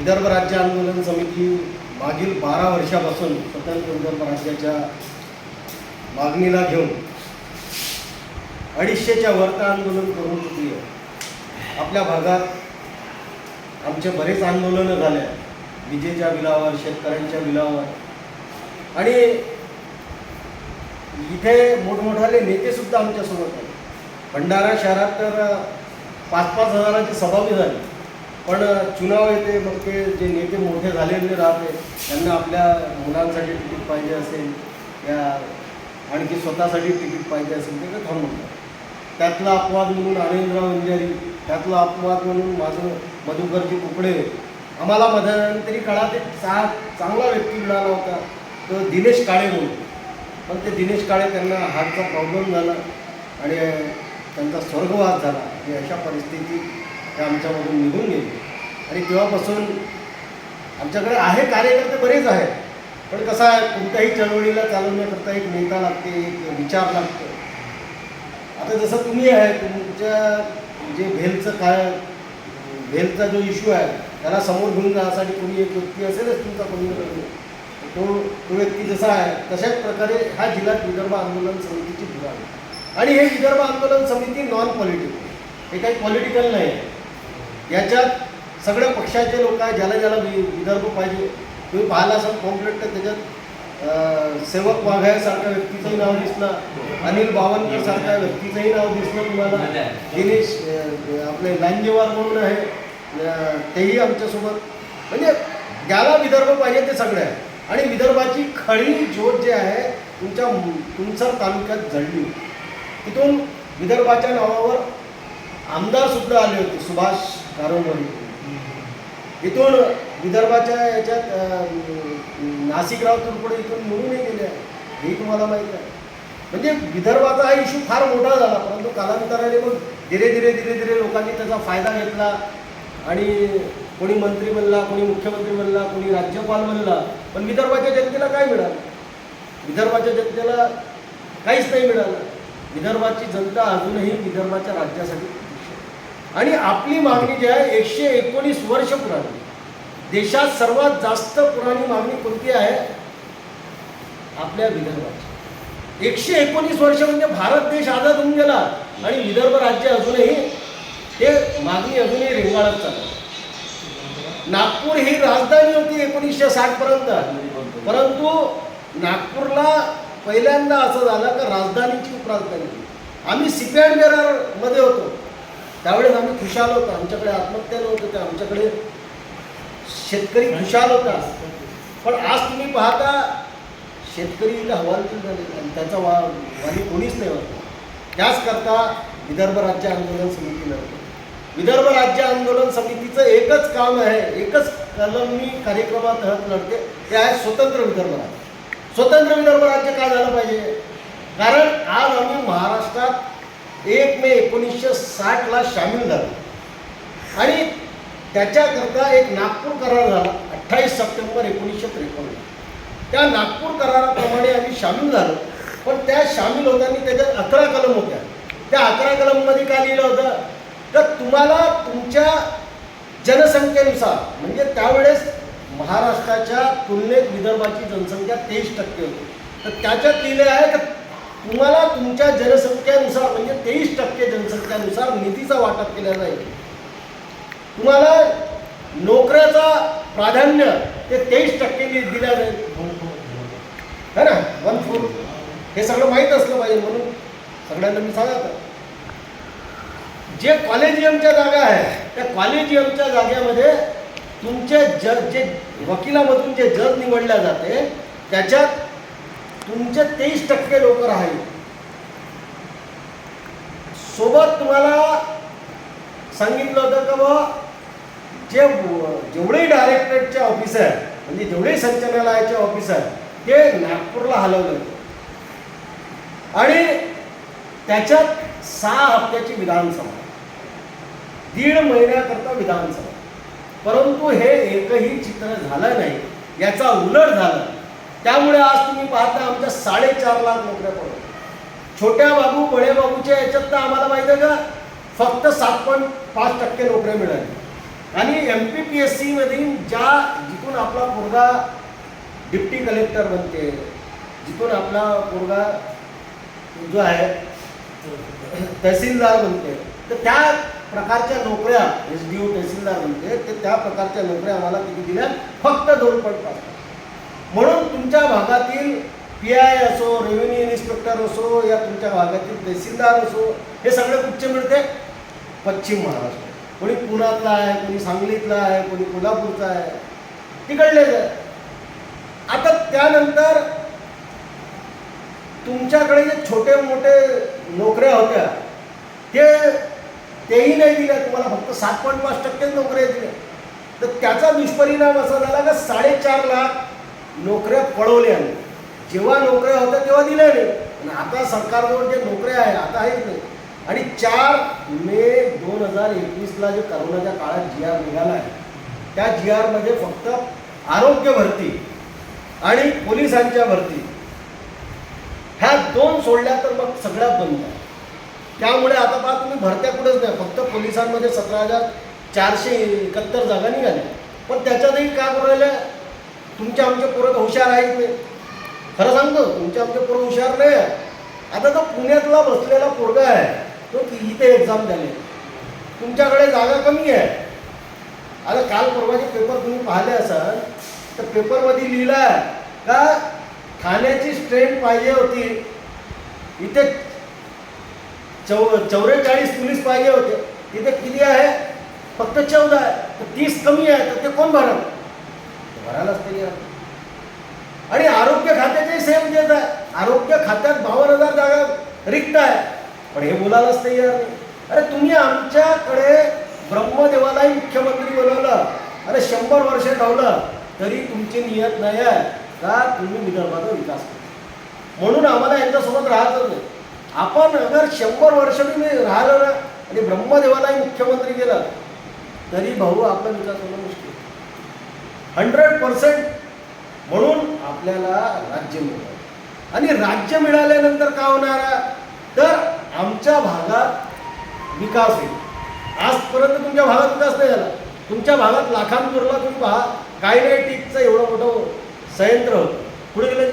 विदर्भ राज्य आंदोलन समिती मागील बारा वर्षापासून स्वतंत्र विदर्भ राज्याच्या मागणीला घेऊन अडीचशेच्या वरतं आंदोलन करून चुकली आहे आपल्या भागात आमचे बरेच आंदोलनं झाले. विजेच्या बिलावर शेतकऱ्यांच्या बिलावर. आणि इथे मोठमोठाले नेतेसुद्धा आमच्यासोबत आहेत भंडारा शहरात तर पाच पाच हजाराची सभा बी झाली. पण चुनाव येते मग ते जे नेते मोठे झालेले राहते त्यांना आपल्या मुलांसाठी तिकीट पाहिजे असेल या आणखी स्वतःसाठी तिकीट पाहिजे असेल ते ते थांबून त्यातला अपवाद म्हणून अनिलराव अंजारी त्यातला अपवाद म्हणून माझं मधुकरजी कुकडे आम्हाला मध्यंतरी काळात एक चा चांगला व्यक्ती मिळाला होता तो दिनेश काळे म्हणून. पण ते दिनेश काळे त्यांना हार्टचा प्रॉब्लेम झाला आणि त्यांचा स्वर्गवास झाला. हे अशा परिस्थितीत ते आमच्यामधून निघून गेले. आणि तेव्हापासून आमच्याकडे आहे कार्यकर्ते बरेच आहेत. पण कसं आहे कोणत्याही चळवळीला चालवण्याकरता एक नेता लागते एक विचार लागतो. आता जसं तुम्ही आहे तुमच्या जे भेलचं काय भेलचा जो इश्यू आहे त्याला समोर घेऊन जाण्यासाठी कोणी एक व्यक्ती असेलच तुमचा कोणी तो तो व्यक्ती जसा आहे तशाच प्रकारे हा जिल्हा विदर्भ आंदोलन समितीची भूमिका आहे. आणि हे विदर्भ आंदोलन समिती नॉन पॉलिटिकल हे काही पॉलिटिकल नाही आहे. याच्यात सगळ्या पक्षाचे लोक आहे ज्याला ज्याला वि विदर्भ पाहिजे. तुम्ही पाहिला असाल कॉम्प्लेट तर त्याच्यात सेवक वाघायसारख्या व्यक्तीचंही नाव दिसलं. अनिल बावनकर सारख्या व्यक्तीचंही नाव दिसलं तुम्हाला. दिनेश आपले लांजेवार म्हणून आहे. तेही आमच्यासोबत. म्हणजे ज्याला विदर्भ पाहिजे ते सगळे आहे आणि विदर्भाची खरी ज्योत जे आहे तुमच्या तुमसर तालुक्यात जळली तिथून विदर्भाच्या नावावर आमदारसुद्धा आले होते सुभाष कारोमरी इथून विदर्भाच्या याच्यात नाशिकराव तुरपुडे इथून निवडूनही गेले आहे हे तुम्हाला माहीत आहे. म्हणजे विदर्भाचा हा इश्यू फार मोठा झाला परंतु कालांतराने मग धीरे धीरे धीरे धीरे लोकांनी त्याचा फायदा घेतला. आणि कोणी मंत्री बनला कोणी मुख्यमंत्री बनला कोणी राज्यपाल बनला पण विदर्भाच्या जनतेला काय मिळालं? विदर्भाच्या जनतेला काहीच नाही मिळालं. विदर्भाची जनता अजूनही विदर्भाच्या राज्यासाठी आणि आपली मागणी जी आहे एकशे एकोणीस वर्ष पुराणी. देशात सर्वात जास्त पुराणी मागणी कोणती आहे? आपल्या विदर्भाची. एकशे एकोणीस वर्ष म्हणजे भारत देश आझाद होऊन गेला आणि विदर्भ राज्य अजूनही ते मागणी अजूनही रेंगाळत चालत नागपूर ही राजधानी होती एकोणीसशे साठ पर्यंत. परंतु नागपूरला पहिल्यांदा असं झालं का राजधानीची उपराजधानी आम्ही सिपॅडमध्ये होतो. त्यावेळेस आम्ही खुशाल होतो. आमच्याकडे आत्महत्या नव्हतं ते आमच्याकडे शेतकरी खुशाल होता. पण आज तुम्ही पाहता शेतकरी इथं हवालदिल झाले. आणि त्याचा वा वाणी कोणीच नाही होता. त्याचकरता विदर्भ राज्य आंदोलन समिती विदर्भ राज्य आंदोलन समितीचं एकच काम आहे एकच कलम मी कार्यक्रमात लढते ते आहे स्वतंत्र विदर्भ राज्य. स्वतंत्र विदर्भ राज्य का झालं पाहिजे? कारण आज आम्ही महाराष्ट्रात एक मे एकोणीसशे साठला सामील झाला. आणि त्याच्याकरता एक नागपूर करार झाला अठ्ठावीस सप्टेंबर एकोणीसशे त्रेपन्न. त्या नागपूर कराराप्रमाणे आम्ही सामील झालो पण त्या सामील होताना त्याच्यात अकरा कलम होत्या. त्या अकरा कलममध्ये काय लिहिलं होतं? तर तुम्हाला तुमच्या जनसंख्येनुसार म्हणजे त्यावेळेस महाराष्ट्राच्या तुलनेत विदर्भाची जनसंख्या तेवीस टक्के होती. तर त्याच्यात लिहिलं आहे की तुम्हाला तुमच्या जनसंख्येनुसार म्हणजे तेवीस टक्के जनसंख्येनुसार निधीचा वाटप केला जाईल. तुम्हाला नोकऱ्याचा प्राधान्य ते तेवीस टक्के दिल्या जाईल. है ना? वन फोर हे सगळं माहीत असलं पाहिजे म्हणून सगळ्यांना मी सांगत जे कॉलेजियमच्या जागा आहे त्या कॉलेजियमच्या जागेमध्ये तुमचे जज जे वकिलामधून जे जज निवडल्या जाते त्याच्यात तुमचे तेवीस टक्के लोक राहील. सोबत तुम्हाला सांगितलं होतं का बा जे जेवढे डायरेक्टरेटचे ऑफिसर म्हणजे जेवढे संचालनालयाचे ऑफिस ते नागपूरला हलवलं. आणि त्याच्यात सहा हप्त्याची विधानसभा. दीड महिन्याकरता विधानसभा. परंतु हे एकही चित्र झालं नाही. याचा उलट झालं. त्यामुळे आज तुम्ही पाहता आमच्या साडेचार लाख नोकऱ्या पडल्या छोट्या बाबू बडे बाबूच्या याच्यात तर आम्हाला माहिती आहे का फक्त सात पॉईंट पाच टक्के नोकऱ्या मिळाली. आणि एम पी पी एस सीमधील ज्या जिथून आपला पोरगा डिप्टी कलेक्टर बनते जिथून आपला पोरगा जो आहे तहसीलदार बनते तर त्या प्रकारच्या नोकऱ्या एस डी ओ तहसीलदार बनते तर त्या प्रकारच्या नोकऱ्या आम्हाला किती दिल्या फक्त दोन पॉईंट पाच म्हणून तुमच्या भागातील पी आय असो रेव्हेन्यू इन्स्पेक्टर असो या तुमच्या भागातील तहसीलदार असो हे सगळे कुठचे मिळते? पश्चिम महाराष्ट्र. कोणी पुण्यातला आहे कोणी सांगलीतला आहे कोणी कोल्हापूरचा आहे. तिकडलेच आहे आता त्यानंतर तुमच्याकडे जे छोटे मोठे नोकऱ्या होत्या ते तेही नाही दिल्या तुम्हाला फक्त सात पॉईंट पाच टक्केच नोकऱ्या दिल्या. तर त्याचा दुष्परिणाम असा झाला का साडेचार लाख नोकऱ्या पळवल्या जेव्हा नोकऱ्या होत्या तेव्हा दिल्या नाही. आणि आता सरकारजवळ जे नोकऱ्या आहे आता आहेच नाही. आणि चार मे दोन हजार एकवीसला जे करोनाच्या काळात जी आर निघाला आहे त्या जी आरमध्ये फक्त आरोग्य भरती आणि पोलिसांच्या भरती. ह्या दोन सोडल्या तर मग सगळ्यात बंद आहे. त्यामुळे आता पहा तुम्ही भरत्या कुठेच नाही. फक्त पोलिसांमध्ये सतरा हजार चारशे एकाहत्तर जागा निघाल्या. पण त्याच्यातही काय करू तुमच्या आमचे पोरं हुशार आहेत नाही खरं सांगतो तुमच्या आमचे पोरं हुशार नाही आहे आता तो पुण्यातला बसलेला पोरगा आहे तो इथे एक्झाम झाले तुमच्याकडे जागा कमी आहे. आता काल परवाचे पेपर तुम्ही पाहिले असाल तर पेपरमध्ये लिहिलं आहे का ठाण्याची स्ट्रेंथ पाहिजे होती. इथे चौ चौवेचाळीस पोलीस पाहिजे होते. तिथे किती आहे? फक्त चौदा आहे. तर तीस कमी आहे तर ते कोण भरत भरायलाच तयार. आणि आरोग्य खात्याचे सेम देत आहे. आरोग्य खात्यात बावन्न हजार जागा रिक्त आहे. पण हे बोलायलाच तयार नाही. अरे तुम्ही आमच्याकडे ब्रह्मदेवालाही मुख्यमंत्री बनवलं अरे शंभर वर्ष ठेवलं तरी तुमची नियत नाही आहे. का? तुम्ही विदर्भाचा विकास करा म्हणून आम्हाला यांच्यासोबत राहायचं नाही. आपण अगर शंभर वर्ष तुम्ही राहिलं ना आणि ब्रह्मदेवालाही मुख्यमंत्री केला तरी भाऊ आपला विकास होणं मुश्किल हंड्रेड पर्सेंट म्हणून आपल्याला राज्य मिळालं. आणि राज्य मिळाल्यानंतर काय होणार तर आमच्या भागात विकास होईल. आजपर्यंत तुमच्या भागात विकास नाही झाला. तुमच्या भागात लाखांपूरला तुम्ही पहा कायनेटिकचं एवढं मोठं संयंत्र होतं. पुढे गेले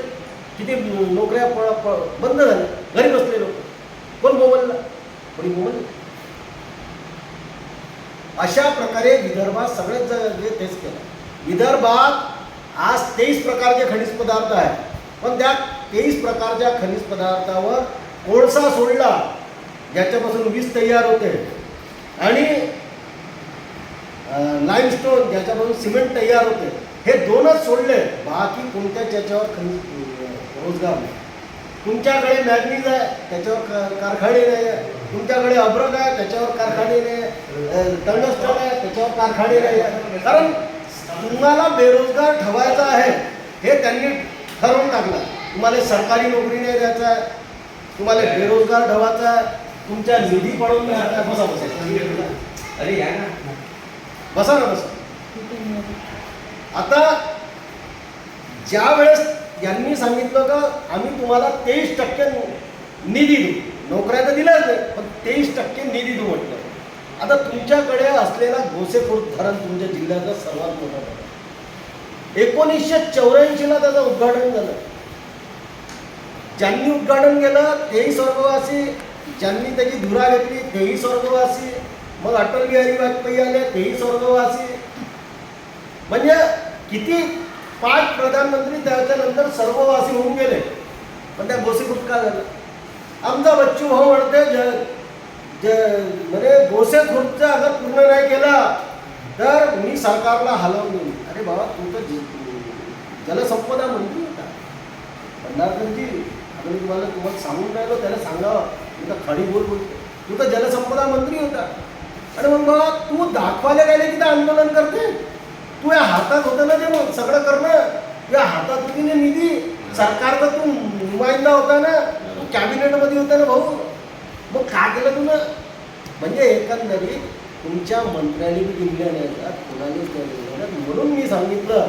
किती नोकऱ्या प प- बंद झाल्या. घरी बसले लोक. कोण मोबाईलला? कोणी मोबाईल अशा प्रकारे विदर्भात सगळेच जे तेच केलं. विदर्भात आज तेवीस प्रकारचे खनिज पदार्थ आहेत. पण त्या तेवीस प्रकारच्या खनिज पदार्थावर कोळसा सोडला ज्याच्यापासून वीज तयार होते. आणि लाईमस्टोन ज्याच्यापासून सिमेंट तयार होते. हे दोनच सोडले बाकी कोणत्याच याच्यावर खनिज रोजगार नाही. तुमच्याकडे मॅग्नीज आहे त्याच्यावर कारखाने नाही आहे. तुमच्याकडे अब्रक आहे त्याच्यावर कारखाने नाही आहे. टंगस्टन आहे त्याच्यावर कारखाने नाही आहे. कारण तुम्हाला बेरोजगार ठेवायचा आहे हे त्यांनी ठरवून टाकलं. तुम्हाला सरकारी नोकरी नाही द्यायचा आहे तुम्हाला बेरोजगार ठेवायचा तुमच्या निधी पडून घ्यायचा बसा बसा. अरे या ना. बसा ना बसा. आता ज्या वेळेस यांनी सांगितलं का आम्ही तुम्हाला तेवीस टक्के निधी देऊ. नोकऱ्या तर दिल्याच नाही पण तेवीस टक्के निधी देऊ म्हटलं. आता तुमच्याकडे असलेला गोसेखुर्द धरण तुमच्या जिल्ह्याचं सर्वात मोठं धरण. एकोणीसशे चौऱ्याऐंशीला त्याचं उद्घाटन झालं. ज्यांनी उद्घाटन केलं तेही स्वर्गवासी. ज्यांनी त्याची धुरा घेतली तेही स्वर्गवासी. मग अटल बिहारी वाजपेयी आले तेही स्वर्गवासी. म्हणजे किती पाच प्रधानमंत्री त्याच्यानंतर सर्ववासी होऊन गेले. पण त्या गोसेखुर्द का झालं? आमचा बच्चू भाऊ म्हणते जे म्हणजे गोसे खुर्चा अगर पूर्ण नाही केला तर मी सरकारला हलवून देईन अरे बाबा तू तर जलसंपदा मंत्री होता भंडारकरजी आता मी तुम्हाला तुम्हाला सांगून राहिलो त्याला सांगावं. मी तर खडी बोल बोलतो तू तर जलसंपदा मंत्री होता. आणि मग बाबा तू दाखवायला गेले की आंदोलन करते? तू या हातात होतं ना ते मग सगळं करणं? तुझ्या हातात होती ना निधी सरकारचा तू नुमाइंदा होता ना? तू कॅबिनेटमध्ये होता ना भाऊ? मग काय केलं तुला? म्हणजे एकंदरीत तुमच्या मंत्र्यांनी बी दिल्या नाही का नाही म्हणून मी सांगितलं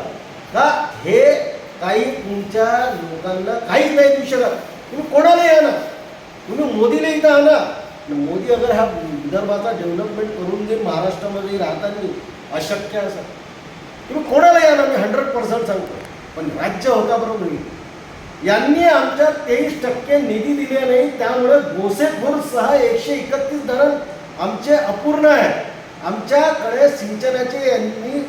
का हे काही तुमच्या लोकांना काहीच नाही देऊ शकत. तुम्ही कोणाला या ना तुम्ही मोदीला इथं आणा. मोदी अगर हा विदर्भाचा डेव्हलपमेंट करून दे महाराष्ट्रामध्ये राहताना अशक्य असं. तुम्ही कोणाला या ना मी हंड्रेड पर्सेंट सांगतो. पण राज्य होता बरोबर नाही. यांनी आमच्या तेवीस टक्के निधी दिले नाही त्यामुळे गोसेखोरसह एकशे एकतीस धरण आमचे अपूर्ण आहे. आमच्याकडे सिंचनाचे यांनी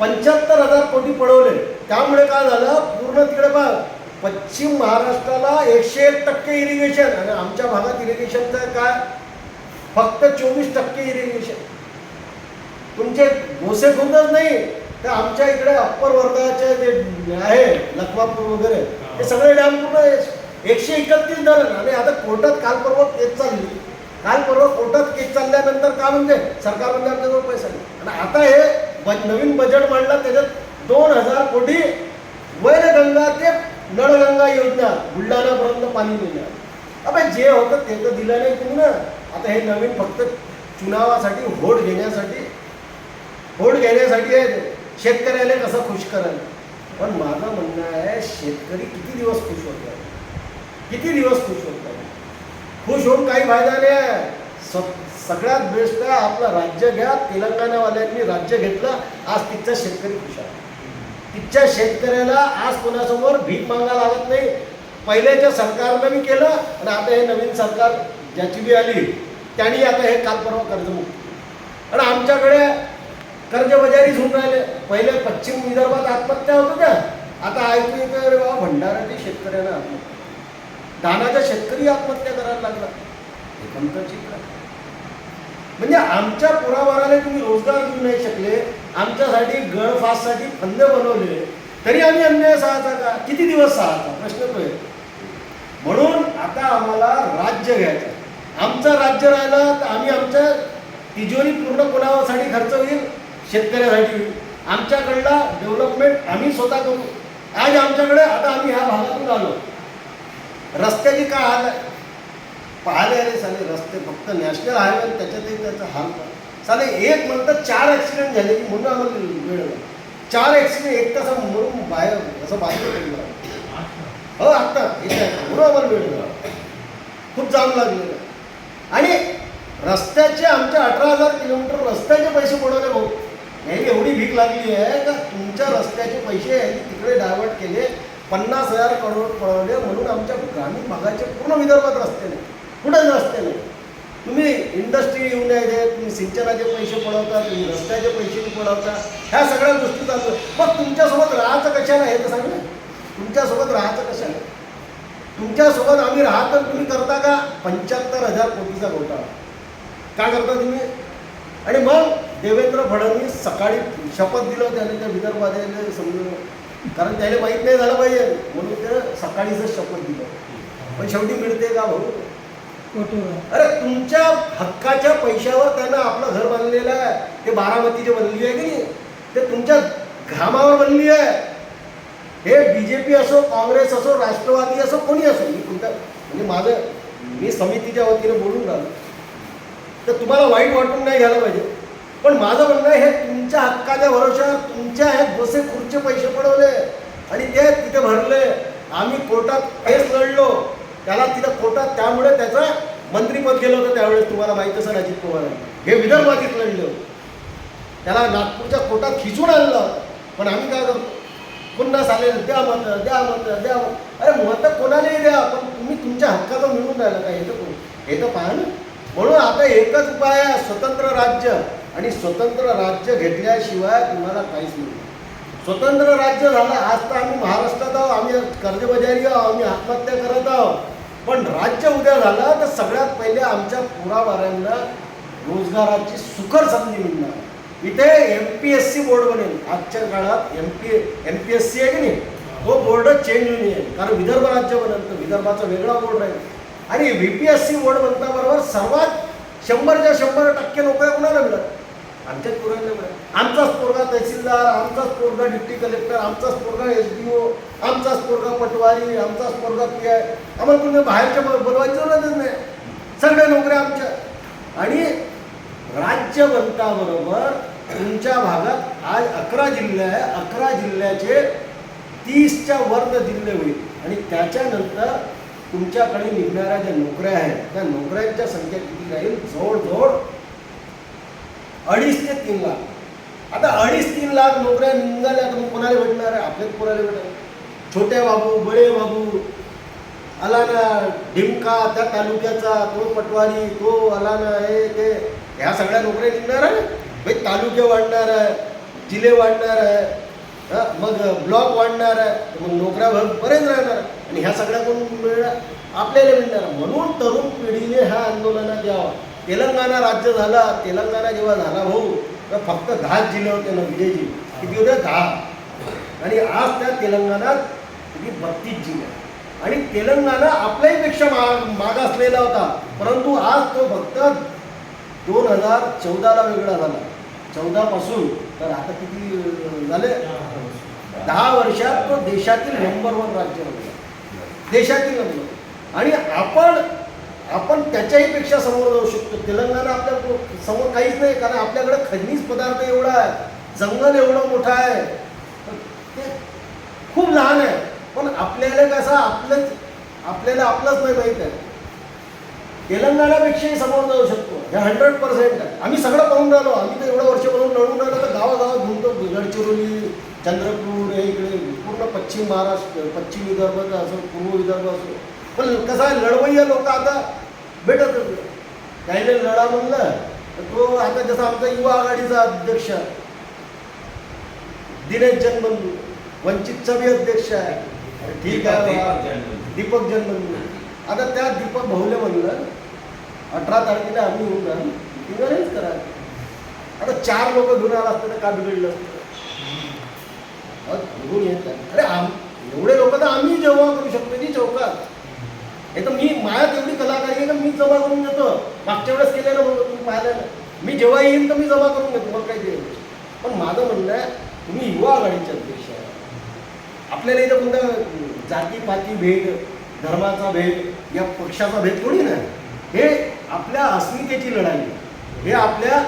पंच्याहत्तर हजार कोटी पडवले. त्यामुळे काय झालं? पूर्ण तिकडे बघ पश्चिम महाराष्ट्राला एकशे एक टक्के इरिगेशन आणि आमच्या भागात इरिगेशनचं काय? फक्त चोवीस टक्के इरिगेशन तुमचे भोसे खुर्दच नाही तर आमच्या इकडे अप्पर वर्गाचे जे आहे लखवापूर वगैरे हे सगळे डॅम पूर्ण एकशे एकतीस धरण आणि आता कोर्टात काल परवा केस चालली. काल परवा कोर्टात केस चालल्यानंतर का म्हणजे? सरकार म्हणजे आपल्याजवळ पैसा नाही. आणि आता हे नवीन बजेट मांडलं त्याच्यात दोन हजार कोटी वैरगंगा ते नळगंगा योजना बुलढाणापर्यंत पाणी देणार अबे जे होतं ते तर दिलं नाही तुम्ही ना आता हे नवीन फक्त चुनावासाठी होट घेण्यासाठी होट घेण्यासाठी शेतकऱ्याला कसं खुश करायला पण माझं म्हणणं आहे शेतकरी किती दिवस खुश होत आहे किती दिवस खुश होत आहे खुश होऊन काही फायदा नाही आहे. स- सगळ्यात बेस्ट आहे आपलं राज्य घ्या तेलंगणावाल्यांनी राज्य घेतलं आज तिथचा शेतकरी खुश आहे. तिथच्या शेतकऱ्याला आज कोणासमोर भीक मागा लागत नाही. पहिल्याच्या सरकारनं बी केलं आणि आता हे नवीन सरकार ज्याची बी आली त्यांनी आता हे काल परवा कर्जमुक्त आणि आमच्याकडे कर्जबजारी होऊन राहिले. पहिले पश्चिम विदर्भात आत्महत्या होत होत्या आता ऐकू येतं अरे बाबा भंडाऱ्याच्या शेतकऱ्यांना आत्महत्या दानाचा शेतकरी आत्महत्या करायला लागला. हे कोणतं चित्र. म्हणजे आमच्या पुरावाराला तुम्ही रोजगार देऊ नाही शकले. आमच्यासाठी गळफाससाठी फंद बनवले. तरी आम्ही अन्याय सहाचा का किती दिवस सहाचा प्रश्न तो आहे म्हणून आता आम्हाला राज्य घ्यायचं आमचं राज्य राहिलं तर आम्ही आमच्या तिजोरी पूर्ण कोणासाठी खर्च होईल. शेतकऱ्यासाठी होईल आमच्याकडला डेव्हलपमेंट आम्ही स्वतः करू. आज आमच्याकडे आता आम्ही ह्या भागातून आलो. रस्त्याची काय हाल आहे पाहिले अरे साले रस्ते फक्त नॅशनल हायवे त्याच्यातही त्याचा हाल साले एक म्हणतात चार ॲक्सिडेंट झाले की म्हणून आम्हाला वेळ चार ॲक्सिडेंट एक तासा म्हणून बाहेर असं बाहेर पडलं हो आत्ता. म्हणून आम्हाला वेळ खूप जाम लागलेलं आणि रस्त्याचे आमच्या अठरा हजार किलोमीटर रस्त्याचे पैसे पडवले भाऊ. यांनी एवढी भीक लागली आहे का तुमच्या रस्त्याचे पैसे यांनी तिकडे डायव्हर्ट केले पन्नास हजार करोड पळवले म्हणून आमच्या ग्रामीण भागाचे पूर्ण विदर्भात रस्ते नाही. कुठेच रस्ते नाही. तुम्ही इंडस्ट्री येऊन आहे तुम्ही सिंचनाचे पैसे पळवता तुम्ही रस्त्याचे पैसे पळवता. ह्या सगळ्या गोष्टी चालू मग तुमच्यासोबत राहायचं कशाला हे तर सांग ना. तुमच्यासोबत राहायचं कशाला? तुमच्यासोबत आम्ही राहतो तुम्ही करता का? पंच्याहत्तर हजार कोटीचा घोटाळा. का करता तुम्ही? आणि मग देवेंद्र फडणवीस सकाळी शपथ दिलं त्याने त्या विदर्भात समजून. कारण त्याला माहीत नाही झालं पाहिजे. म्हणून ते सकाळीच शपथ दिलं. पण शेवटी मिळते का भाऊ? अरे तुमच्या हक्काच्या पैशावर त्यानं आपलं घर बांधलेलं आहे. ते बारामतीचे बनली आहे की नाही? ते तुमच्या घामावर बनली आहे. हे बी जे पी असो काँग्रेस असो राष्ट्रवादी असो कोणी असो मी तुमच्या म्हणजे माझं मी समितीच्या वतीने बोलून राहिलो. तर तुम्हाला वाईट वाटून नाही घ्यायला पाहिजे. पण माझं म्हणणं आहे, हे तुमच्या हक्काच्या भरोशावर तुमच्या हे बसे खुर्चे पैसे पडवले आणि ते तिथे भरले. आम्ही कोर्टात केस लढलो. त्याला तिथं कोर्टात त्यामुळे त्याचं मंत्रीपद गेलं होतं त्यावेळेस. तुम्हाला माहीत असेल अजित पवार. हे विदर्भातीत लढलं त्याला नागपूरच्या कोर्टात खिचून आणलं. पण आम्ही काय करतो? पुन्हा चालेल द्या मत द्या मत द्या मत. अरे मत कोणालाही द्या पण तुम्ही तुमच्या हक्काचं मिळून राहिलं काय हे तर कोण- हे तर पहा ना. म्हणून आता एकच उपाय आहे स्वतंत्र राज्य. आणि स्वतंत्र राज्य घेतल्याशिवाय तुम्हाला काहीच नाही. स्वतंत्र राज्य झालं आज तर आम्ही महाराष्ट्रात आहोत आम्ही कर्जबजारी आहोत आम्ही आत्महत्या करत आहोत. पण राज्य उद्या झालं तर सगळ्यात पहिले आमच्या पुरावाऱ्यांना रोजगाराची सुखर संधी मिळणार. इथे M P S C board बनेल. आजच्या काळात M P M P S C आहे की नाही? तो बोर्ड चेंज होऊन येईल कारण विदर्भ राज्य बनेल तर विदर्भाचा वेगळा बोर्ड राहील. आणि व्ही पी एस सी सर्वात शंभरच्या शंभर टक्के नोकऱ्या कुणाला मिळत? आमच्याच पोरांना मिळत. आमचाच पोरगा तहसीलदार आमचाच पोरगा डिप्टी कलेक्टर आमचाच पोरगा एस डी ओ आमचाच पोरगा पटवारी आमचाच पोरगा पी आय. आम्हाला कुणी बाहेरच्या बोलवायची जरूरतच नाही. सगळ्या नोकऱ्या आमच्या. आणि राज्य बनताबरोबर तुमच्या भागात आज अकरा जिल्हे आहे. अकरा जिल्ह्याचे तीसच्या वर्ग जिल्हे होईल. आणि त्याच्यानंतर तुमच्याकडे निघणाऱ्या ज्या नोकऱ्या आहेत त्या नोकऱ्यांच्या संख्या किती राहील? जवळजवळ अडीच ते तीन लाख. आता अडीच तीन लाख नोकऱ्या निघाल्या तर मग कोणाला भेटणार आहे? आपल्याच कोणाला भेटणार छोटे बाबू बडे बाबू आला ना ढिमका त्या तालुक्याचा तो पटवारी तो आला ना हे ते ह्या सगळ्या नोकऱ्या निघणार आहे? भाई तालुके वाढणार आहे जिल्हे वाढणार आहे. मग ब्लॉक वाढणार आहे मग नोकऱ्या भर बरेच राहणार आणि ह्या सगळ्या कोण मिळणार आपल्याला मिळणार. म्हणून तरुण पिढीने ह्या आंदोलनात यावं. तेलंगणा राज्य झाला तेलंगणा जेव्हा झाला भाऊ तर फक्त दहा जिल्हे होते ना विजयजी. किती होते? दहा. आणि आज त्या तेलंगणात किती? बत्तीस जिल्हे आणि तेलंगणा आपल्याहीपेक्षा माग मागासलेला होता. परंतु आज तो फक्त दोन हजार चौदाला वेगळा झाला. चौदापासून तर आता किती झाले? दहा वर्षात तो देशातील नंबर वन राज्य बनला. देशातील नंबर आणि आपण आपण त्याच्याही पेक्षा समोर जाऊ शकतो. तेलंगणा आपल्यासमोर काहीच नाही कारण आपल्याकडे खनिज पदार्थ एवढा आहे. जंगल एवढं मोठं आहे. ते खूप लहान आहे. पण आपल्याला कसं आपलंच आपल्याला आपलंच नाही माहीत आहे. तेलंगणापेक्षाही समोर जाऊ शकतो. हे हंड्रेड पर्सेंट आहे. आम्ही सगळं पाहून राहिलो. आम्ही तर एवढं वर्षापासून लढून राहिलो. तर गावागावात घुमतो गडचिरोली चंद्रपूर हे इकडे पूर्ण पश्चिम महाराष्ट्र पश्चिम विदर्भ असो पूर्व विदर्भ असो. पण कसं आहे लढवय्या लोक आता नाही. त्याने लढा म्हणलं तर तो आता जसा आमचा युवा आघाडीचा अध्यक्ष दिनेश जनबंधू वंचितचा बी अध्यक्ष आहे. ठीक आहे. दीपक जनबंधू आता त्या दीपक भाऊले म्हणलं अठरा तारखेला आम्ही येऊन राहिलो मिटिंग करा. आता चार लोक घेऊन आला असतं तर का बिघडलं असतं? घेऊन येत अरे आम एवढे लोक तर आम्ही जेव्हा करू शकतो ती चौकात. हे तर मी मायात तेवढी कलाकारी आहे तर मी जमा करून घेतो मागच्या वेळेस केलेलं बघ तुम्ही पाहिलं मी जेव्हा येईन तर मी जमा करून घेतो मग काय ते पण माझं म्हणणं आहे तुम्ही युवा आघाडीच्या अध्यक्ष आहे. आपल्याला इथं कोणतं जातीपाती भेद धर्माचा भेद या पक्षाचा भेद थोडी नाही. हे आपल्या अस्मितेची लढाई हे आपल्या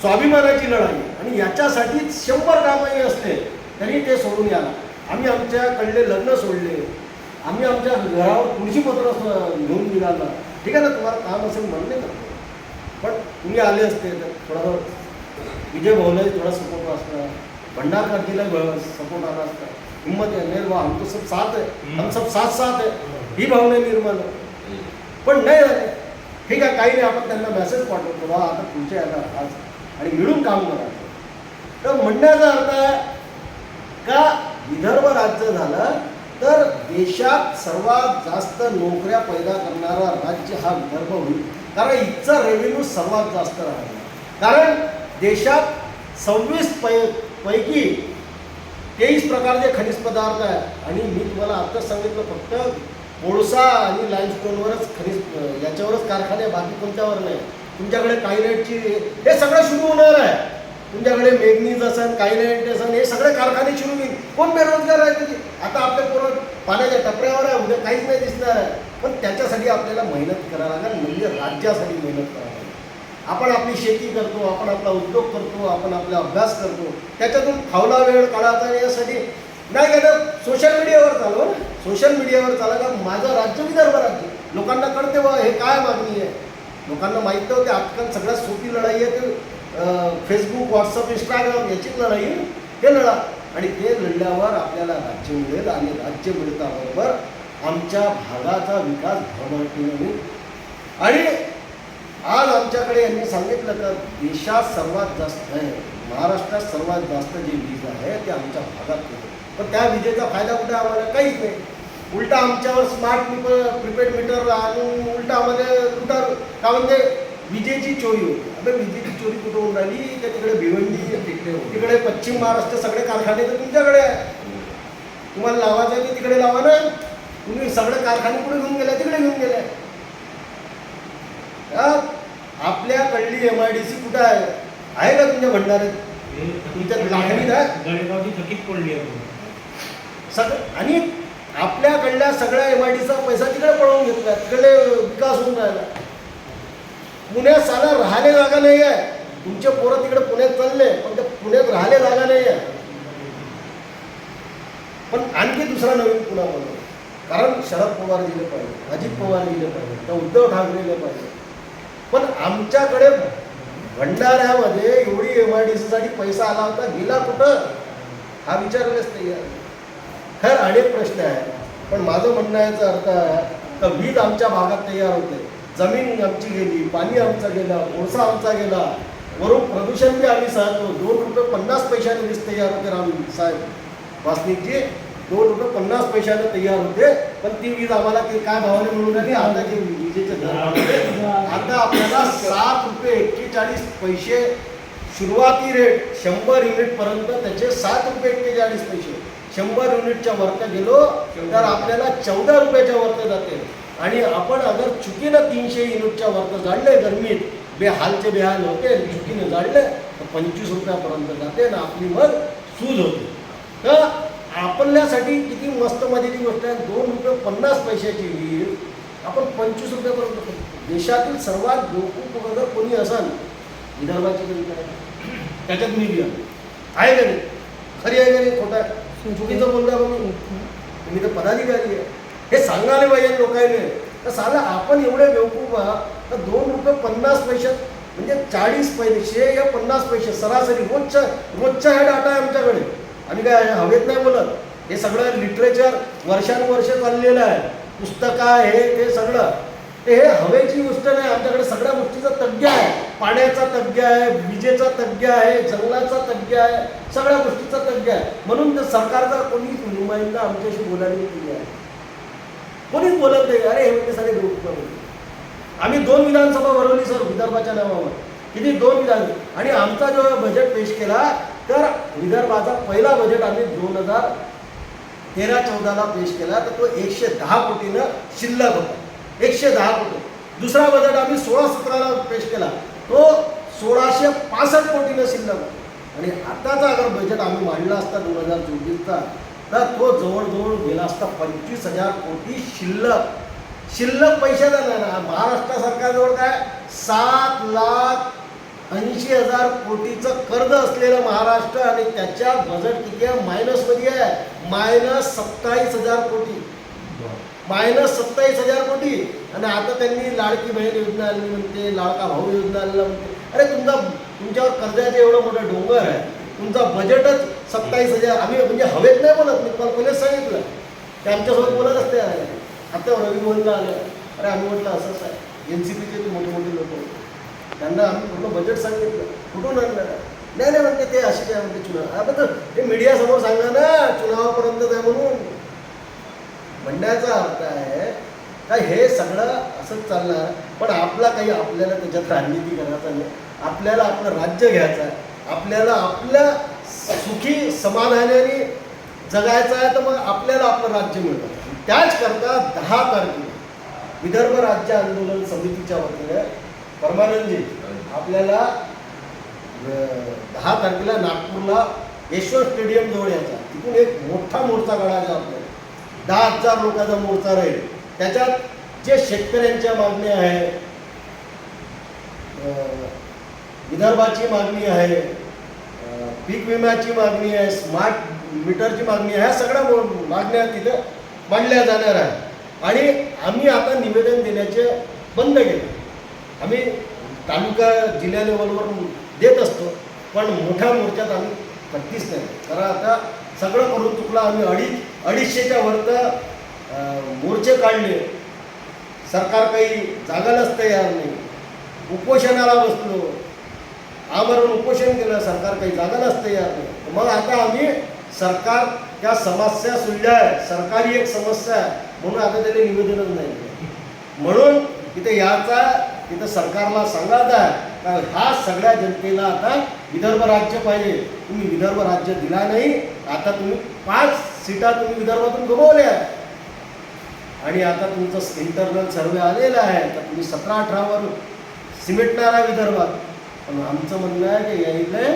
स्वाभिमानाची लढाई आणि याच्यासाठी शंभर कामही असले तरी ते सोडून याला आम्ही आमच्याकडले लग्न सोडले. आम्ही आमच्या घरावर तुळशी पत्र घेऊन निघाला. ठीक आहे ना तुम्हाला काम असेल म्हणले नाही पण तुम्ही आले असते तर थोडं विजय भाऊलाही थोडा सपोर्ट असता भंडारकरजीला सपोर्ट आला असता. हिम्मत है मेरे भाऊ हम तो सब साथ है हम सब साथ साथ है ही भावना निर्माण. पण नाही झाले ठीक आहे काही नाही आपण त्यांना मेसेज पाठवतो बा आता पुढचे यायला आज. आणि मिळून काम करायचं तर म्हणण्याचा अर्थ आहे का विदर्भ राज्य झालं तर देशात सर्वात जास्त नोकऱ्या पैदा करणारा राज्य हा विदर्भ होईल. कारण इथचा रेव्हेन्यू सर्वात जास्त राहिला कारण देशात सव्वीस पै पैकी तेवीस प्रकारचे खनिज पदार्थ आहे. आणि मी तुम्हाला आत्ताच सांगितलं फक्त कोळसा आणि लाईमस्टोनवरच खनिज याच्यावरच कारखाने बाकी कोणत्यावर नाही. तुमच्याकडे कायलेटची हे सगळं सुरू होणार आहे. तुमच्याकडे मेगनीज असन कायलेट असन हे सगळे कारखाने सुरू होईल. कोण बेरोजगार आहे तिथे आता आपल्या पोरं पाण्याच्या टपऱ्यावर आहे उद्या काहीच नाही दिसणार आहे. पण त्याच्यासाठी आपल्याला मेहनत करावं लागेल म्हणजे राज्यासाठी मेहनत करावं आपण आपली शेती करतो आपण आपला उद्योग करतो आपण आपला अभ्यास करतो. त्याच्यातून फावला वेळ काढायचा यासाठी नाही का सोशल मीडियावर चालव ना? सोशल मीडियावर चाला का माझं राज्य विदर्भ राज्य. लोकांना कळते बा हे काय मागणी आहे? लोकांना माहीत नव्हते आजकाल सगळ्यात सोपी लढाई आहे ते फेसबुक व्हॉट्सअप इंस्टाग्राम याचीच लढाई आहे. ते लढा. आणि ते लढल्यावर आपल्याला राज्य मिळेल आणि राज्य मिळताबरोबर आमच्या भागाचा विकास भरभराटीने होईल. आणि आज आमच्याकडे यांनी सांगितलं का देशात सर्वात जास्त आहे महाराष्ट्रात सर्वात जास्त जे वीज आहे ते आमच्या भागात येते. पण त्या विजेचा फायदा कुठे आम्हाला? काहीच नाही. उलटा आमच्यावर स्मार्ट मीटर प्रिपेड मीटर आणून उलटा आम्हाला कुठं? का म्हणते विजेची चोरी होती. आता विजेची चोरी कुठं होऊन राहिली? तर तिकडे भिवंडी तिकडे तिकडे पश्चिम महाराष्ट्र सगळे कारखाने तर तुमच्याकडे आहे. तुम्हाला लावायचं आहे की तिकडे लावा ना. तुम्ही सगळे कारखाने कुठे घेऊन गेले? तिकडे घेऊन गेले. आपल्याकडली एम आय डी सी कुठं आहे? आहे का तुमच्या भंडाऱ्यात? तुमच्या लाखणीत आहे? थकीत पडली आहे. सगळं आणि आपल्याकडल्या सगळ्या एम आय डीचा पैसा तिकडे पळवून घेतला तिकडे विकास होऊन राहिला. पुण्यात साला राहायला जागा नाही आहे. तुमचे पोरं तिकडे पुण्यात चालले पण ते पुण्यात राहायला जागा नाही आहे. पण आणखी दुसरा नवीन पुन्हा कारण शरद पवार दिले पाहिजे अजित पवार दिले पाहिजे तर उद्धव ठाकरे दिले पाहिजे. पण आमच्याकडे भंडाऱ्यामध्ये एवढी एम आय डी साठी पैसा आला होता गेला कुठं? हा विचारलेच तयार खर अनेक प्रश्न आहेत पण माझं म्हणणं याचा अर्थ आहे का वीज आमच्या भागात तयार होते. जमीन आमची गेली पाणी आमचा गेला कोळसा आमचा गेला. वरून प्रदूषण बी आम्ही सहतो दोन रुपये पन्नास पैशाने वीज तयार होते राम साहेब. वासनिकजी दोन रुपये पन्नास पैशाने तयार होते पण ती वीज आम्हाला ते काय भावाने मिळून आली आता जे विजेचे दर आता आपल्याला सात रुपये एक्केचाळीस पैसे सुरुवाती रेट शंभर युनिट पर्यंत त्याचे सात रुपये एक्केचाळीस पैसे. शंभर युनिटच्या वरती गेलो तर आपल्याला चौदा रुपयाच्या वरती जाते. आणि आपण अगर चुकीनं तीनशे युनिटच्या वरती जाडले गरमीत बेहालचे बेहाल होते चुकीनं जाडले तर पंचवीस रुपयापर्यंत जाते आणि आपली मग सूज होते. तर आपल्यासाठी किती मस्त मजेची गोष्ट आहे. दोन रुपये पन्नास पैशाची वीज आपण पंचवीस रुपयापर्यंत. देशातील सर्वात अगर कोणी असाल विदर्भाची तरी काय? त्याच्यात मी बी आहे. आहे का नाही? खरी आहे का नाही? खोटा आहे? चुकीचं बोलला बघ मी तुम्ही तर पदाधिकारी आहे. हे सांगायला पाहिजे लोकांनी. तर साला आपण एवढे बेवकूफ आहात तर दोन रुपये पन्नास पैशात म्हणजे चाळीस पैसे या पन्नास पैसे सरासरी रोजच्या रोजचा हा डाटा आहे आमच्याकडे. आम्ही काय हवेत नाही बोलत. हे सगळं लिटरेचर वर्षानुवर्ष चाललेलं आहे. पुस्तकं आहे हे ते सगळं. ते हे हवेची गोष्ट नाही आमच्याकडे सगळ्या गोष्टीचा तज्ञ आहे. पाण्याचा तज्ञ आहे विजेचा तज्ञ आहे जंगलाचा तज्ञ आहे सगळ्या गोष्टीचा तज्ञ आहे. म्हणून सरकारचा कोणीच नुमाइंदा आमच्याशी बोलायला केली आहे कोणीच बोलत नाही. अरे हे म्हणजे सगळे बेवकूफ आम्ही दोन विधानसभा भरवली सर विदर्भाच्या नावावर. किती दोन विधान आणि आमचा जो बजेट पेश केला तर विदर्भाचा पहिला बजेट आम्ही दोन हजार तेरा चौदाला पेश केला. तर तो एकशे दहा कोटीनं शिल्लक होता. एकशे दहा कोटी. दुसरा बजेट आम्ही सोळा सतराला पेश केला. तो सोळाशे पासष्ट कोटीनं शिल्लक होता. आणि आताचा अगर बजेट आम्ही मांडला असता दोन हजार चोवीसचा तर तो जवळजवळ गेला असता पंचवीस हजार कोटी शिल्लक. शिल्लक पैशाचा नाही ना. महाराष्ट्र सरकारजवळ काय? सात लाख ऐंशी हजार कोटीचं कर्ज असलेलं महाराष्ट्र आणि त्याच्या बजेट किती आहे? मायनसमध्ये आहे. मायनस सत्तावीस हजार कोटी. मायनस सत्तावीस हजार कोटी. आणि आता त्यांनी लाडकी बहीण योजना आणली म्हणते लाडका भाऊ योजना आणला म्हणते. अरे तुमचा तुमच्यावर कर्जाचे एवढं मोठं डोंगर आहे. तुमचा बजेटच सत्तावीस हजार. आम्ही म्हणजे हवेत नाही बोलत. मी तुम्हाला पहिलेच सांगितलं. ते आमच्यासोबत बोलत असते. आता रवी मोहनला आलं. अरे आम्ही म्हटलं असंच आहे. एन सी पीचे ते मोठे मोठे लोक त्यांना आम्ही कुठलं बजेट सांगितलं? कुठून आणलं नाही नाही म्हणते ते असे काय म्हणते चुनाव आता तर ते मीडियासमोर सांगा ना चुनावापर्यंत आहे म्हणून. म्हणण्याचा अर्थ आहे का हे सगळं असंच चालणार पण आपला काही आपल्याला त्याच्यात राजनीती करायचा नाही. आपल्याला आपलं राज्य घ्यायचं आहे. आपल्याला आपल्या सुखी समाधानाने जगायचं आहे तर मग आपल्याला आपलं राज्य मिळतं. त्याच करता दहा तारखेला विदर्भ राज्य आंदोलन समितीच्या वतीने परमानंदजी आपल्याला दहा तारखेला नागपूरला यशवंत स्टेडियम जवळ यायचा. तिथून एक मोठा मोर्चा काढायचा आपल्याला. दहा हजार लोकांचा मोर्चा राहील. त्याच्यात जे शेतकऱ्यांच्या मागण्या आहे विदर्भाची मागणी आहे पीक विम्याची मागणी आहे स्मार्ट मीटरची मागणी आहे ह्या सगळ्या मागण्या तिथं मांडल्या जाणार आहे आणि आम्ही आता निवेदन देण्याचे बंद केलं. आम्ही तालुका जिल्हा लेवलवर देत असतो पण मोठ्या मोर्चात आम्ही कधीच नाही. कारण आता सगळं करून चुकलं आम्ही अडीच अडीचशेच्या वरत मोर्चे काढले. सरकार काही जागालाच तयार नाही उपोषणाला बसलो. आमरण उपोषण केलं सरकार काही जागालाच तयार नाही मग आता आम्ही सरकार त्या समस्या सुलझ्या आहे सरकारी एक समस्या आहे. म्हणून आता त्याने निवेदनच नाही म्हणून इथे याचा तिथं सरकारला सांगायचं आहे का ह्या सगळ्या जनतेला आता विदर्भ राज्य पाहिजे. तुम्ही विदर्भ राज्य दिला नाही आता तुम्ही पाच सीटा तुम्ही विदर्भातून गमवल्या. आणि आता तुमचं इंटरनल सर्वे आलेला आहे तर तुम्ही सतरा अठरावर सिमेटणार आहे विदर्भात. पण आमचं म्हणणं आहे की यायला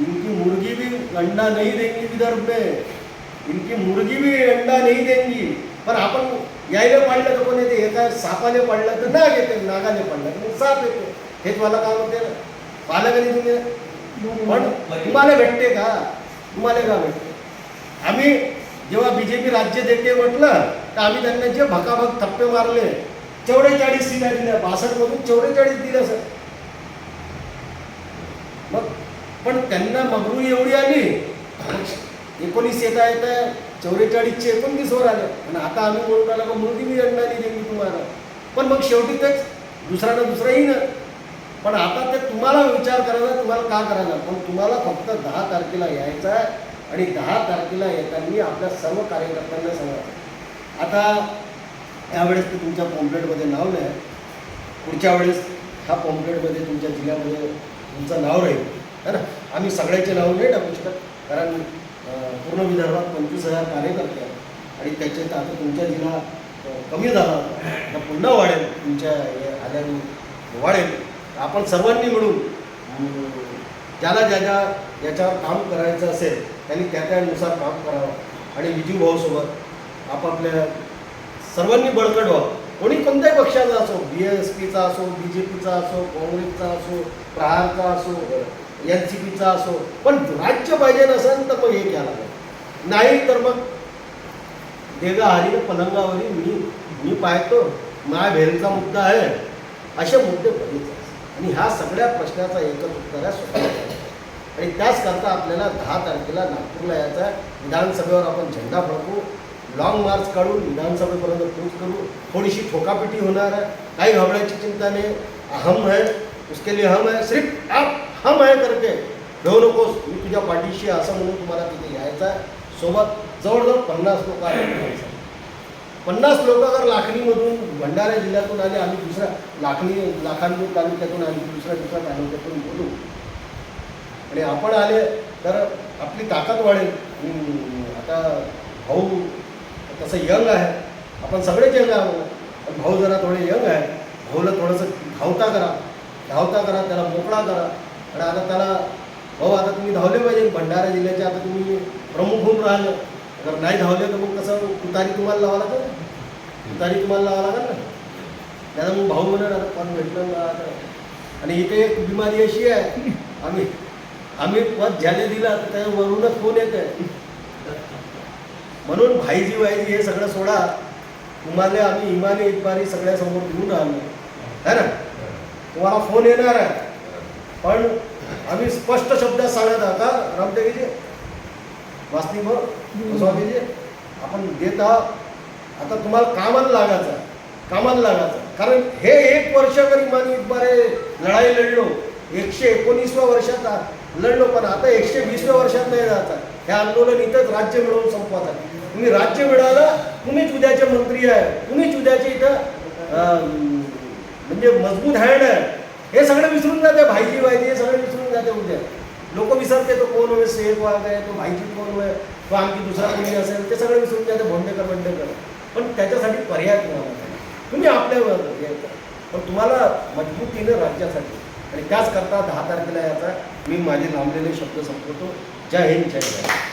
इनकी मुर्गी भी अंडा नाही देंगी विदर्भ. में इनकी मुर्गी भी अंडा नाही देंगी पण आपण यायला पाडलं तर कोण येते एका सापाने पाडलं तर नाग येते नागाने पाडलं. तर साप येते. हे तुम्हाला काय म्हणते? पालकाने पाहिलं तुम्ही पण तुम्हाला भेटते का? तुम्हाला का भेटते? आम्ही जेव्हा बी जे पी राज्य देते म्हटलं तर आम्ही त्यांना जे भकाभक थप्पे मारले चौवेचाळीस सीटा दिल्या. बासष्टमधून चौवेचाळीस दिल्या सर. मग पण त्यांना मगरू एवढी आली. एकोणीस येता येता चौवेचाळीसचे एकोणतीसवर आलं. आणि आता आम्ही बोलून आला का मुलगी मी अंडा दिली देईन तुम्हाला. पण मग शेवटी तेच दुसरा ना दुसराही ना. पण आता ते तुम्हाला विचार करायचा तुम्हाला का करायला पण तुम्हाला फक्त दहा तारखेला यायचं आहे. आणि दहा तारखेला येताना आपल्या सर्व कार्यकर्त्यांना सांगायचं आता यावेळेस ते तुमच्या पॉम्पलेटमध्ये नाव नाही. आहे. पुढच्या वेळेस ह्या पॉम्पलेटमध्ये तुमच्या जिल्ह्यामध्ये तुमचं नाव राहील. है ना? आम्ही सगळ्याचे नाव नाही टाकू शकत. कारण पूर्ण विदर्भात पंचवीस हजार कार्यकर्ते आहेत. आणि त्याच्यात आता तुमच्या जिल्हा कमी झाला. तर पुन्हा वाढेल. तुमच्या आल्याने वाढेल. आपण सर्वांनी मिळून ज्याला ज्या ज्या याच्यावर काम करायचं असेल त्यांनी त्या त्यानुसार काम करावं. आणि विजू भाऊसोबत आपापल्या सर्वांनी बळकट व्हावं कोणी कोणत्याही पक्षाचा असो बी एस पीचा असो बी जे पीचा असो काँग्रेसचा असो प्रहारचा असो एन सी पीचा असो पण राज्य पाहिजे नसेल तर मग हे घ्यायला लागेल. नाही तर मग देगा हरी पलंगावरी मी मी पाहतो माय भेलचा मुद्दा आहे. असे मुद्दे बरेच आहेत. आणि ह्या सगळ्या प्रश्नाचा एकच उत्तर आहे आणि त्याच करता आपल्याला दहा तारखेला नागपूरला यायचं आहे. विधानसभेवर आपण झेंडा फडकू लॉंग मार्च काढून विधानसभेपर्यंत पोच करू. थोडीशी ठोकापिटी होणार आहे. काही घाबरायची चिंता नाही. हम है उसके लिए हम है सिर्फ आप हम माया करते घेऊ नकोस मी तुझ्या पाठीशी असं म्हणून तुम्हाला तिथे यायचा आहे सोबत जवळजवळ पन्नास लोक आहेत पन्नास लोक जर लाखणीमधून भंडारा जिल्ह्यातून आले आम्ही दुसऱ्या लाखणी लाखांदूर तालुक्यातून आम्ही दुसऱ्या दुसऱ्या तालुक्यातून बोलू. आणि आपण आले तर आपली ताकद वाढेल. आता भाऊ तसं यंग आहे. आपण सगळेच यंग आहोत. पण भाऊ जरा थोडे यंग आहे. भाऊला थोडंसं धावता करा. धावता करा त्याला मोकळा करा. आणि आता त्याला भाऊ आता तुम्ही धावले पाहिजे. भंडारा जिल्ह्याचे आता तुम्ही प्रमुख होऊन राहिले. जर नाही धावले तर मग कसं तुतारी तुम्हाला लावा लागेल तुतारी तुम्हाला लावा लागेल ना? त्याचा मग भाऊ आता पण भेटलं आणि इथे एक बिमारी अशी आहे आम्ही आम्ही पद ज्याने दिला तर त्यावरूनच फोन येत आहे म्हणून भाईजी वाईजी हे सगळं सोडा. तुम्हाला आम्ही इमाने इतबारी सगळ्यासमोर घेऊन राहिलो. है ना? तुम्हाला फोन येणार आहे. पण आम्ही स्पष्ट शब्दात सांगत आता का रामटेकीजी? वासनी स्वामीजी आपण देत आहात. आता तुम्हाला कामाला लागायचं कामाला लागायचं कारण हे एक वर्ष करी इमानी इतबारे लढाई लढलो. एकशे एकोणीसव्या वर्षात लढलो पण आता एकशे वीसव्या वर्षात नाही जाता हे आंदोलन इथंच राज्य मिळवून संपवायचं तुम्ही राज्य मिळालं तुम्हीच उद्याचे मंत्री आहे. तुम्हीच उद्याचे इथं म्हणजे मजबूत हँड आहे हे सगळं विसरून जाते भाईजी भाईजी हे सगळं विसरून जाते उद्या. लोक विसरते तो कोण होय सेफ वाघ आहे तो भाईजी कोण होय तो आणखी दुसरा कोणी असेल ते सगळं विसरून जाते भोंडेकर भोंडेकर पण त्याच्यासाठी पर्याय तुम्हाला नाही. तुम्ही आपल्यावर हे पण तुम्हाला मजबूतीनं राज्यासाठी आणि त्याच करता दहा तारखेला याचा मी माझे लांबलेले शब्द संपवतो. जय हिंद जय जय